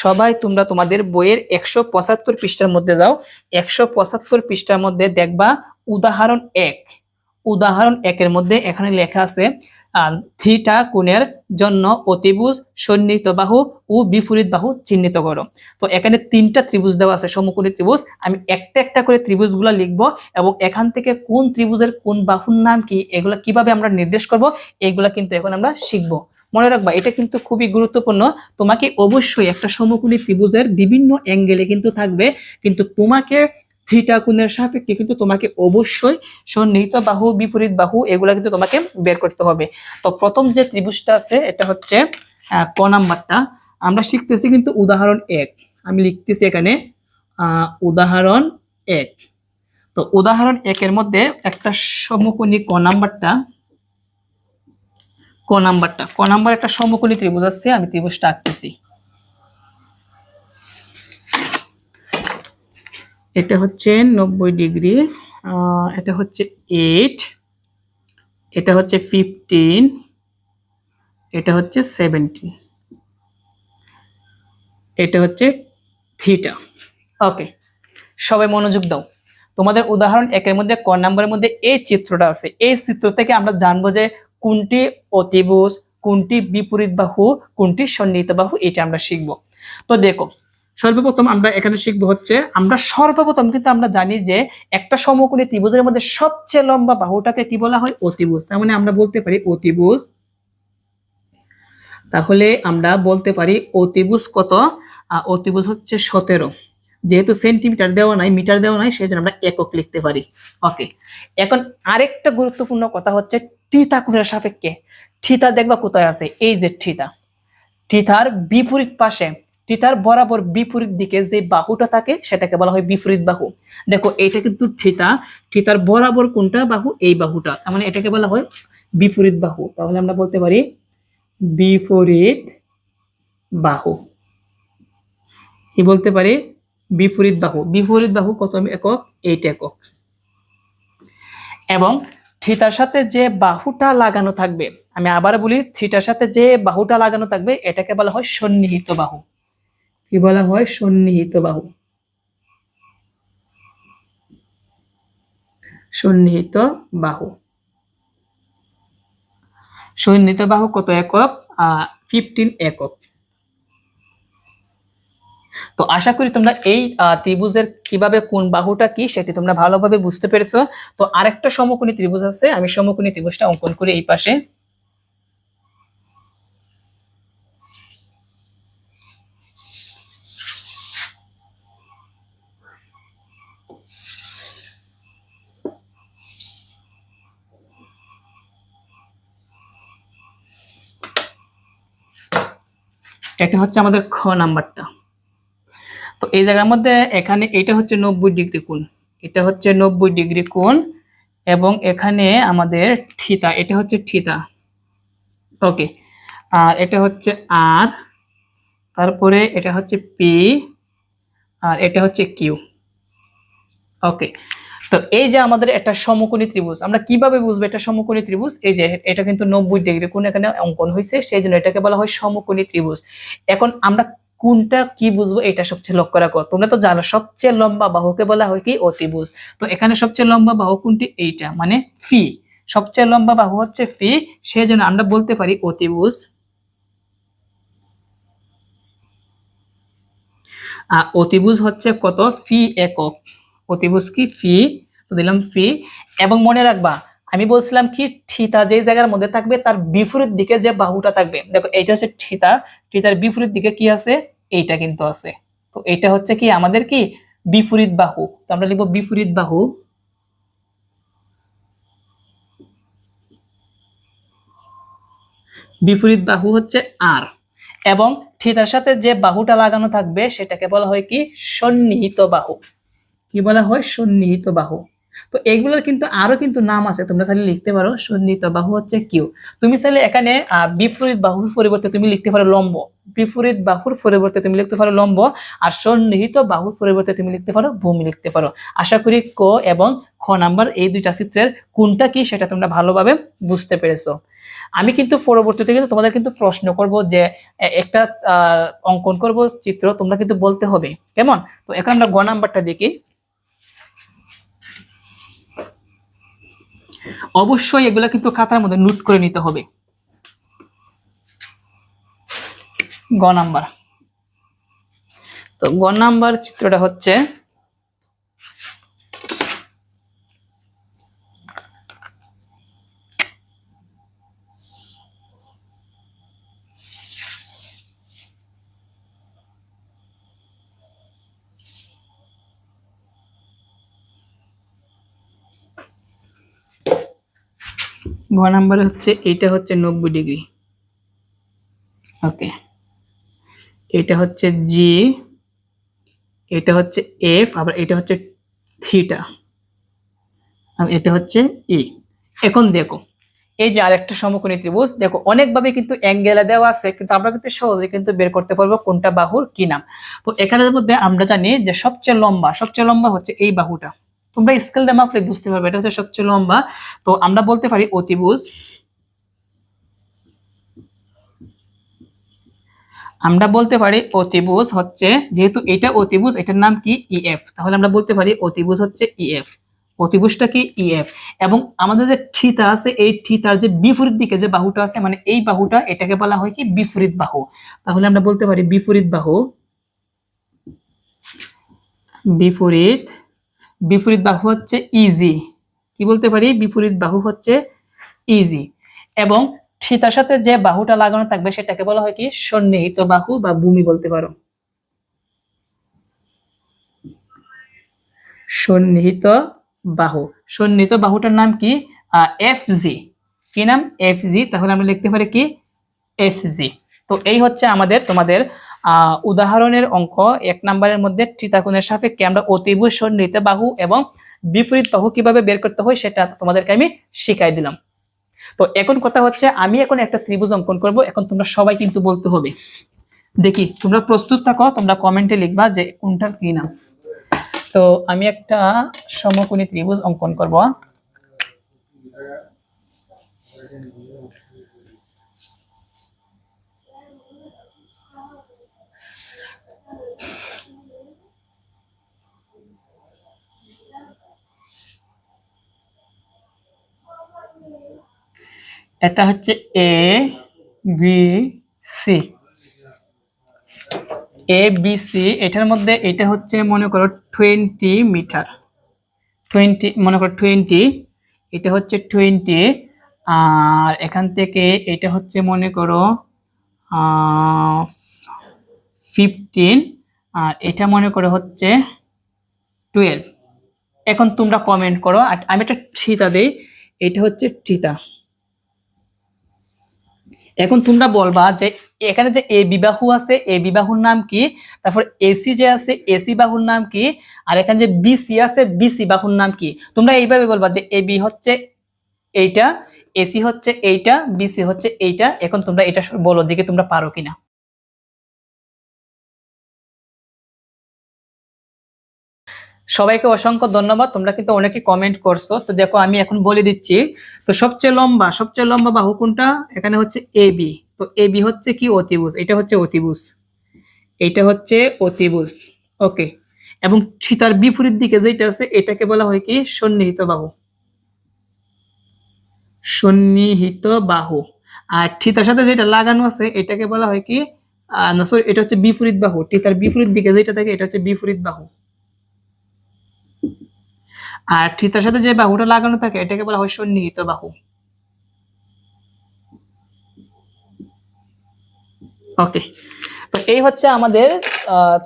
সবাই তোমরা তোমাদের বইয়ের একশো পঁচাত্তর পৃষ্ঠার মধ্যে যাও। একশো পঁচাত্তর পৃষ্ঠার মধ্যে দেখবা উদাহরণ এক। উদাহরণ একের মধ্যে এখানে লেখা আছে থিটা কোণের জন্য অতিভুজ, সন্নিহিত বাহু ও বিপরীত বাহু চিহ্নিত করো। তো এখানে তিনটা ত্রিভুজ দেওয়া আছে, সমকোণী ত্রিভুজ। আমি একটা একটা করে ত্রিভুজগুলো লিখব এবং এখান থেকে কোন ত্রিভুজের কোন বাহুর নাম কি, এগুলো কীভাবে আমরা নির্দেশ করব, এগুলা কিন্তু এখন আমরা শিখব। মনে রাখবা, এটা কিন্তু খুবই গুরুত্বপূর্ণ। তোমাকে অবশ্যই একটা সমকোণী ত্রিভুজের বিভিন্ন অ্যাঙ্গেলে কিন্তু থাকবে। কিন্তু তোমাকে থিটা কোণের সাপেক্ষে কিন্তু তোমাকে অবশ্যই সন্নিহিত বাহু, বিপরীত বাহু, এগুলা কিন্তু তোমাকে বের করতে হবে। তো প্রথম যে ত্রিভুজটা আছে, এটা হচ্ছে ক নাম্বারটা। আমরা শিখতেছি কিন্তু উদাহরণ এক। আমি লিখতেছি এখানে উদাহরণ এক। তো উদাহরণ একের মধ্যে একটা সমকোণী ক নাম্বারটা নাম্বারটা? ক নাম্বার একটা সমকোণী ত্রিভুজ আছে, আমি ত্রিভুজটা আঁকতেছি। এটা হচ্ছে নব্বই ডিগ্রি এটা হচ্ছে এইট, এটা হচ্ছে ফিফটিন এটা হচ্ছে সেভেন্টিন এটা হচ্ছে থিটা ওকে সবাই মনোযোগ দাও। তোমাদের উদাহরণ একের মধ্যে, ক নাম্বারের মধ্যে এই চিত্রটা আছে। এই চিত্র থেকে আমরা জানব যে কোনটি অতিভুজ, কোনটি বিপরীত বাহু, কোনটি সন্নিহিত বাহু, এটা আমরা শিখব। তো দেখো, সর্বপ্রথম আমরা এখানে শিখব হচ্ছে, আমরা সর্বপ্রথম কিন্তু আমরা জানি যে একটা সমকোণী ত্রিভুজের মধ্যে সবচেয়ে লম্বা বাহুটাকে কি বলা হয়? অতিভুজ। তার মানে আমরা বলতে পারি অতিভুজ। তাহলে আমরা বলতে পারি অতিভুজ কত? অতিভুজ হচ্ছে সতেরো। যেহেতু সেন্টিমিটার দেওয়া নাই, মিটার দেওয়া নাই সেই জন্য আমরা একক লিখতে পারি। ওকে। এখন আরেকটা গুরুত্বপূর্ণ কথা হচ্ছে থিতা কোণের সাপেক্ষে। থিতা দেখবা কোথায় আছে? এই যে থিতা। থিতার বিপরীত পাশে, থিতার বরাবর বিপরীত দিকে যে বাহুটা থাকে, সেটাকে বলা হয় বিপরীত বাহু। দেখো, এটা কিন্তু থিতা, থিতার বরাবর কোনটা বাহু? এই বাহুটা। তার মানে এটাকে বলা হয় বিপরীত বাহু। তাহলে আমরা বলতে পারি বিপরীত বাহু। কি বলতে পারি? বিপরীত বাহু। বিপরীত বাহু কত একক? এইট একক। এবং থিতার সাথে যে বাহুটা লাগানো থাকবে, আমি আবার বলি থিটার সাথে যে বাহুটা লাগানো থাকবে, এটাকে বলা হয় সন্নিহিত বাহু। কি বলা হয়? সন্নিহিত বাহু। সন্নিহিত বাহু। সন্নিহিত বাহু কত একক? ফিফটিন একক। তো আশা করি তোমরা এই ত্রিভুজের কীভাবে কোন বাহুটা কি সেটি তোমরা ভালোভাবে বুঝতে পেরেছ। তো আরেকটা সমকোণী ত্রিভুজ আছে, আমি সমকোণী ত্রিভুজটা অঙ্কন করি এই পাশে। এটা হচ্ছে আমাদের খ নাম্বারটা। এই জায়গার মধ্যে এখানে এটা হচ্ছে নব্বই ডিগ্রি কোণ। এটা হচ্ছে নব্বই ডিগ্রি কোণ এবং এখানে আমাদের থিতা, এটা হচ্ছে থিতা। ওকে, আর এটা হচ্ছে আর, তারপরে এটা হচ্ছে পি আর এটা হচ্ছে কিউ ওকে, তো এই যে আমাদের একটা সমকোণী ত্রিভুজ, আমরা কীভাবে বুঝব এটা সমকোণী ত্রিভুজ? এই যে এটা কিন্তু নব্বই ডিগ্রি কোণ এখানে অঙ্কন হয়েছে সেই জন্য এটাকে বলা হয় সমকোণী ত্রিভুজ। এখন আমরা কোনটা কি বুঝব, এটা সবচেয়ে লক্ষ্য রাখো। তোমরা তো জানো, সবচেয়ে লম্বা বাহুকে বলা হয় কি? অতিভুজ। তো এখানে সবচেয়ে লম্বা বাহু কোনটি? এইটা মানে ফি। সবচেয়ে লম্বা বাহু হচ্ছে ফি সেই জন্য আমরা বলতে পারি অতিভুজ। অতিভুজ হচ্ছে কত? ফি একক। অতিভুজ কি? ফি। তো দিলাম ফি। এবং মনে রাখবা, আমি বলছিলাম কি? ঠিতা যে জায়গার মধ্যে থাকবে, তার বিপরীত দিকে যে বাহুটা থাকবে। দেখো, এইটা হচ্ছে ঠিতা থিতার বিপরীত দিকে কি আছে? এইটা কিন্তু আছে। তো এটা হচ্ছে কি, আমাদের কি? বিপরীত বাহু। তো আমরা লিখব বিপরীত বাহু। বিপরীত বাহু হচ্ছে আর এবং থিতার সাথে যে বাহুটা লাগানো থাকবে, সেটাকে বলা হয় কি? সন্নিহিত বাহু। কি বলা হয়? সন্নিহিত বাহু। তো এগুলোর কিন্তু আরও কিন্তু নাম আছে। তোমরা চাইলে লিখতে পারো সন্নিহিত বাহু হচ্ছে কিউ তুমি চাইলে এখানে বিপরীত বাহুর পরিবর্তে তুমি লিখতে পারো লম্ব। বিপরীত বাহুর পরিবর্তে তুমি লিখতে পারো লম্ব, আর সন্নিহিত বাহুর পরিবর্তে তুমি লিখতে পারো ভূমি লিখতে পারো। আশা করি ক এবং খ নাম্বার এই দুইটা চিত্রের কোনটা কি সেটা তোমরা ভালোভাবে বুঝতে পেরেছ। আমি কিন্তু পরবর্তীতে কিন্তু তোমাদের কিন্তু প্রশ্ন করব যে একটা অঙ্কন করব চিত্র তোমরা কিন্তু বলতে হবে। কেমন? তো এখন আমরা গ নাম্বারটা দেখি। অবশ্যই এগুলা কিন্তু খাতার মধ্যে নোট করে নিতে হবে। গ নাম্বার। তো গ নাম্বার চিত্রটা হচ্ছে গ নাম্বার হচ্ছে, এইটা হচ্ছে নব্বই ডিগ্রি। ওকে। এটা হচ্ছে জি এটা হচ্ছে এফ আবার এটা হচ্ছে থিটা, আর এটা হচ্ছে ই এখন দেখো, এই যে আরেকটা সমকোণী ত্রিভুজ, দেখো, অনেকভাবে কিন্তু অ্যাঙ্গেলে দেওয়া আছে, কিন্তু আমরা কিন্তু সহজে কিন্তু বের করতে পারব কোনটা বাহুর কি নাম। তো এখানের মধ্যে আমরা জানি যে সবচেয়ে লম্বা সবচেয়ে লম্বা হচ্ছে এই বাহুটা। তোমরা স্কেল দিয়ে মাপলে বুঝতে পারবে, এটা হচ্ছে সবচেয়ে লম্বা। তো আমরা বলতে পারি অতিভুজ। আমরা বলতে পারি অতিভুজ হচ্ছে, যেহেতু এটা অতিভুজ, এটার নাম কি? ইএফ তাহলে আমরা বলতে পারি অতিভুজ হচ্ছে ইএফ অতিভুজটা কি? ইএফ এবং আমাদের যে থিতা আছে, এই থিতার যে বিপরীত দিকে যে বাহুটা আছে মানে এই বাহুটা, এটাকে বলা হয় কি? বিপরীত বাহু। তাহলে আমরা বলতে পারি বিপরীত বাহু। বিপরীত বিপরীত বাহু হচ্ছে ইজি কি বলতে পারি? বিপরীত বাহু হচ্ছে ইজি এবং থিতার সাথে যে বাহুটা লাগানো থাকবে, সেটাকে বলা হয় কি? সন্নিহিত বাহু বা ভূমি বলতে পারো। সন্নিহিত বাহু। সন্নিহিত বাহুটার নাম কি? এফ জি কি নাম? এফ জি তাহলে আমরা লিখতে পারি কি? এফ জি তো এই হচ্ছে আমাদের, তোমাদের উদাহরণের অঙ্ক, এক নম্বরের মধ্যে চিতাকোণের সাপেক্ষে আমরা অতিভুজ সন্নিহিত বাহু এবং বিপরীত বাহু কীভাবে বের করতে হয় সেটা তোমাদেরকে আমি শিখাই দিলাম। তো এখন কথা হচ্ছে, আমি এখন একটা ত্রিভুজ অঙ্কন করব, এখন তোমরা সবাই কিন্তু বলতে হবে। দেখি, তোমরা প্রস্তুত থাকো, তোমরা কমেন্টে লিখবা যে কোনটার কি নাম তো আমি একটা সমকোণী ত্রিভুজ অঙ্কন করব। এটা হচ্ছে A B C A B C এটার মধ্যে এটা হচ্ছে মনে করো টোয়েন্টি মিটার। টোয়েন্টি মনে করো টোয়েন্টি এটা হচ্ছে টোয়েন্টি আর এখান থেকে এটা হচ্ছে মনে করো ফিফটিন আর এটা মনে করো হচ্ছে টুয়েলভ এখন তোমরা কমেন্ট করো, আর আমি একটা ঠিতা দিই, এটা হচ্ছে ঠিতা এখন তোমরা বলবা যে এখানে যে এ বিবাহ আছে, এ বিবাহুর নাম কি? তারপর এসি যে আছে, এসি বাহুর নাম কি? আর এখানে যে বিসি আছে, বিসি বাহুর নাম কি? তোমরা এইভাবে বলবা যে এ বি হচ্ছে এইটা, এসি হচ্ছে এইটা, বিসি হচ্ছে এইটা। এখন তোমরা এটা বলো দিকে তোমরা পারো কিনা। সবাইকে অসংখ্য ধন্যবাদ। তোমরা কিন্তু অনেকে কমেন্ট করছ। তো দেখো, আমি এখন বলে দিচ্ছি। তো সবচেয়ে লম্বা সবচেয়ে লম্বা বাহু কোনটা এখানে হচ্ছে এ বি তো এ বি হচ্ছে কি? অতিভুজ। এটা হচ্ছে অতিভুজ। এটা হচ্ছে অতিভুজ। ওকে এবং তার বিপরীত দিকে যেটা আছে, এটাকে বলা হয় কি? সন্নিহিত বাহু। সন্নিহিত বাহু। আর ঠিতার সাথে যেটা লাগানো আছে, এটাকে বলা হয় কি? সরি এটা হচ্ছে বিপরীত বাহু। ঠিতার বিপরীত দিকে যেটা থাকে, এটা হচ্ছে বিপরীত বাহু। আর ঠিতার সাথে যে বাহুটা লাগানো থাকে, এটাকে বলা হয় সন্নিহিত বাহু। ওকে তো এই হচ্ছে আমাদের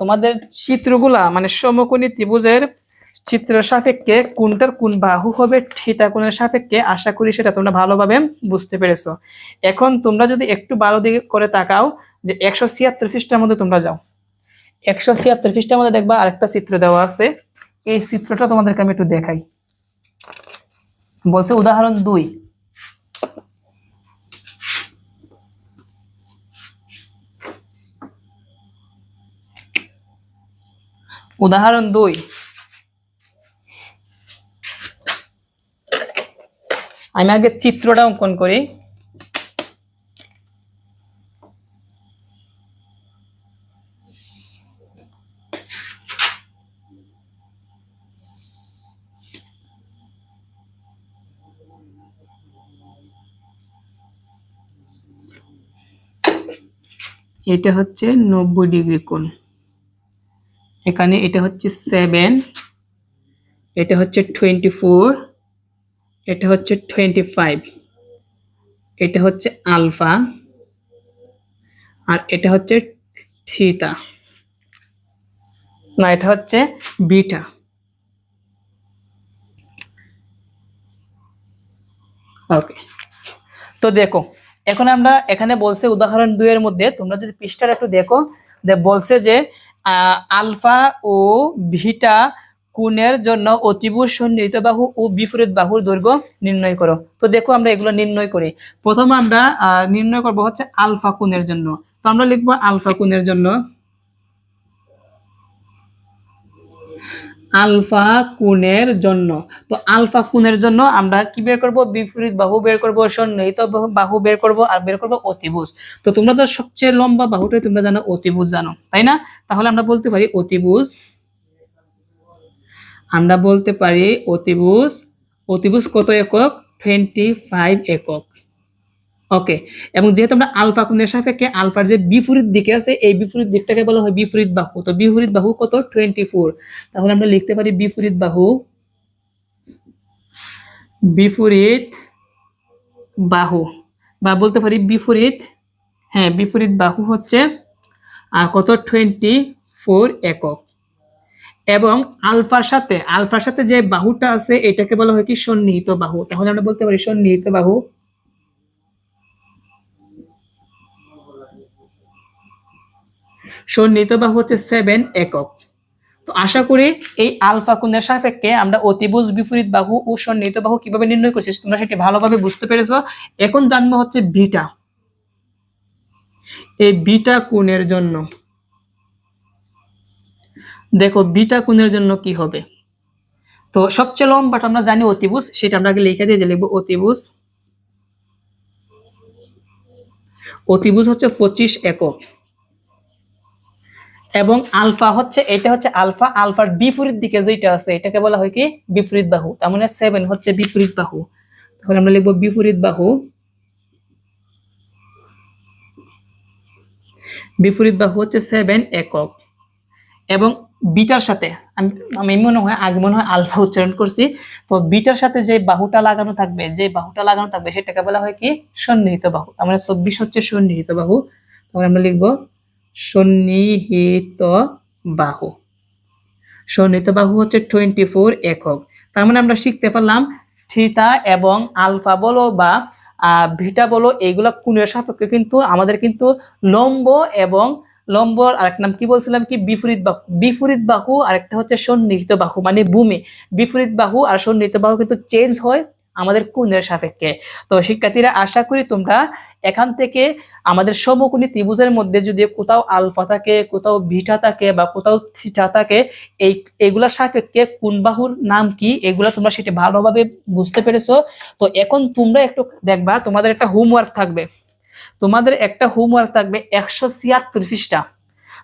তোমাদের চিত্রগুলা মানে সমকোণী ত্রিভুজের চিত্রের সাপেক্ষে কোনটার কোন বাহু হবে থিতা কোণের সাপেক্ষে, আশা করি সেটা তোমরা ভালোভাবে বুঝতে পেরেছ। এখন তোমরা যদি একটু ভালো দিকে করে তাকাও, যে একশো ছিয়াত্তর পৃষ্ঠার মধ্যে তোমরা যাও। একশো ছিয়াত্তর পৃষ্ঠার মধ্যে দেখবা আরেকটা চিত্র দেওয়া আছে। এই চিত্রটা তোমাদেরকে আমি একটু দেখাই। বলছে উদাহরণ দুই। উদাহরণ দুই। আমি আগে চিত্রটা অঙ্কন করি। এটা হচ্ছে নব্বই ডিগ্রি কোণ। এখানে এটা হচ্ছে সেভেন, এটা হচ্ছে টোয়েন্টি ফোর এটা হচ্ছে টোয়েন্টি ফাইভ এটা হচ্ছে আলফা, আর এটা হচ্ছে থিতা না, এটা হচ্ছে বিটা। ওকে। তো দেখো এখন আমরা এখানে বলছে উদাহরণ দুইয়ের মধ্যে, তোমরা যদি পৃষ্ঠাটা একটু দেখো বলছে যে আলফা ও ভিটা কোণের জন্য অতিভুজ সন্নিহিত বাহু ও বিপরীত বাহুর দৈর্ঘ্য নির্ণয় করো। তো দেখো আমরা এগুলো নির্ণয় করি। প্রথম আমরা নির্ণয় করব হচ্ছে আলফা কোণের জন্য। তো আমরা লিখব আলফা কোণের জন্য আলফা কোণের জন্য। তো আলফা কোণের জন্য আমরা কি বের করব? বিপরীত বাহু বের করব, সন্নিহিত বাহু- বের করব আর বের করব অতিভুজ। তো তোমরা তো সবচেয়ে লম্বা বাহুটাই তোমরা জানো, অতিভুজ জানো, তাই না? তাহলে আমরা বলতে পারি অতিভুজ। আমরা বলতে পারি অতিভুজ। অতিভুজ কত একক? টোয়েন্টি ফাইভ একক। ওকে এবং যেহেতু আমরা আলফা কোণের সাপেক্ষে আলফার যে বিপরীত দিকে আছে, এই বিপরীত দিকটাকে বলা হয় বিপরীত বাহু। তো বিপরীত বাহু কত? টোয়েন্টি ফোর তাহলে আমরা লিখতে পারি বিপরীত বাহু বিপরীত বাহু। বা বলতে পারি বিপরীত হ্যাঁ বিপরীত বাহু হচ্ছে কত? টোয়েন্টি ফোর একক। এবং আলফার সাথে আলফার সাথে যে বাহুটা আছে, এটাকে বলা হয় কি সন্নিহিত বাহু। তাহলে আমরা বলতে পারি সন্নিহিত বাহু। সন্নিহিত হচ্ছে সেভেন একক। তো আশা করি এই আলফা কোণের সাপেক্ষে আমরা অতিভুজ বিপরীত বাহু ও সন্নিহিত বাহু কীভাবে নির্ণয় করছি তোমরা সেটি ভালোভাবে বুঝতে পেরেছ। এখন জানব হচ্ছে বিটা। এই বিটা কোণের জন্য। দেখো বিটা কোণের জন্য কি হবে? তো সবচেয়ে লম্বাটা আমরা জানি অতিভুজ, সেটা আমরা আগে লিখে দিয়ে লিখব অতিভুজ। অতিভুজ হচ্ছে পঁচিশ একক। এবং আলফা হচ্ছে, এটা হচ্ছে আলফা, আলফার বিপরীত দিকে যেটা আছে, এটাকে বলা হয় কি? বিপরীত বাহু। তার মানে সেভেন হচ্ছে বিপরীত বাহু। তাহলে আমরা লিখব বিপরীত বাহু। বিপরীত বাহু হচ্ছে সেভেন একক। এবং বিটার সাথে, আমি আমি মনে হয়, আগে মনে হয় আলফা উচ্চারণ করছি। তো বিটার সাথে যে বাহুটা লাগানো থাকবে, যে বাহুটা লাগানো থাকবে, সেটাকে বলা হয় কি? সন্নিহিত বাহু। তার মানে চব্বিশ হচ্ছে সন্নিহিত বাহু। তাহলে আমরা লিখব সন্নিহিত বাহু সন্নিহিত বাহু হচ্ছে টোয়েন্টি ফোর একক। তার মানে আমরা শিখতে পারলাম থিতা এবং আলফা বলো বা ভিটা বলো এইগুলো কোণের সাপেক্ষে কিন্তু আমাদের কিন্তু লম্ব এবং লম্বর আরেক নাম কি বলছিলাম কি? বিপরীত বাহু। বিপরীত বাহু আরেকটা হচ্ছে সন্নিহিত বাহু মানে ভূমি। বিপরীত বাহু আর সন্নিহিত বাহু কিন্তু চেঞ্জ হয় আমাদের কোণের সাপেক্ষে। তো শিক্ষার্থীরা, আশা করি তোমরা এখান থেকে আমাদের সমকোণী ত্রিভুজের মধ্যে যদি কোথাও আলফা থাকে, কোথাও ভিটা থাকে বা কোথাও থিটা থাকে, এই এগুলার সাপেক্ষে কোন বাহুর নাম কি, এগুলা তোমরা সেটা ভালোভাবে বুঝতে পেরেছ। তো এখন তোমরা একটু দেখবা, তোমাদের একটা হোমওয়ার্ক থাকবে। তোমাদের একটা হোমওয়ার্ক থাকবে একশো ছিয়াত্তর পৃষ্ঠা।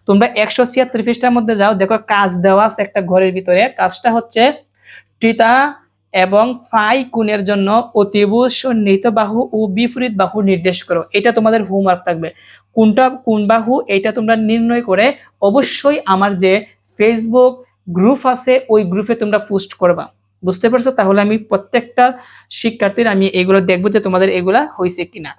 তোমরা একশো ছিয়াত্তর পৃষ্ঠার মধ্যে যাও, দেখো কাজ দেওয়া আছে একটা ঘরের ভিতরে। কাজটা হচ্ছে টিতা এবং ফাই কোণের জন্য অতিভুজ সন্নিহিত বাহু ও বিপরীত বাহু নির্দেশ করো। এটা তোমাদের হোমওয়ার্ক থাকবে। কোনটা, কোন বাহু, এটা তোমরা নির্ণয় করে অবশ্যই আমার যে ফেসবুক গ্রুপ আছে, ওই গ্রুপে তোমরা পোস্ট করবা। বুঝতে পারছ? তাহলে আমি প্রত্যেকটা শিক্ষার্থীর আমি এগুলো দেখব যে তোমাদের এগুলা হয়েছে কিনা।